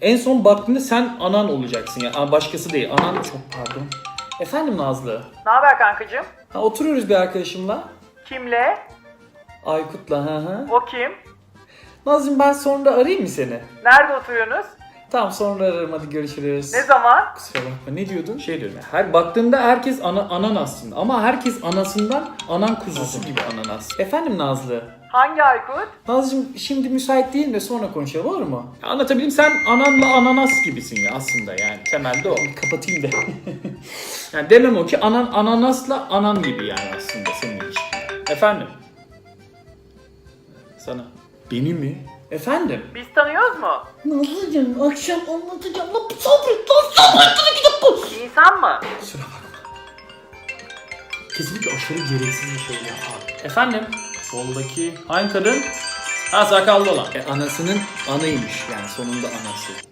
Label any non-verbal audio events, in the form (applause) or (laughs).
En son baktığında sen anan olacaksın ya. Yani. Başkası değil. Anan çok pardon. Efendim Nazlı. Ne haber kankacığım? Ha, oturuyoruz bir arkadaşımla. Kimle? Aykut'la hı hı. O kim? Nazlı'cığım ben sonra arayayım mı seni? Nerede oturuyorsunuz? Tamam sonra ararım hadi görüşürüz. Ne zaman? Kusura bakma ne diyordun? Şey diyorum ya, her baktığında herkes ana, anan aslında ama herkes anasından anan kuzusu gibi ananas. Efendim Nazlı? Hangi Aykut? Nazlıcığım şimdi müsait değilim de sonra konuşalım olur mu? Ya Anlatabileyim sen ananla ananas gibisin ya aslında yani temelde o. Kapatayım da. (laughs) yani demem o ki anan ananasla anan gibi yani aslında senin ilişkin. Efendim? Sana. Beni mi? Efendim? Biz tanıyoruz mu? Nazlıcığım akşam anlatacağım. Lan sabret lan sabret bir dakika. İnsan mı? Kusura bakma. Kesinlikle aşırı gereksiz bir şey ya abi. Efendim? Soldaki hangi kadın? Ha sakallı olan. E, anasının anıymış yani sonunda anası.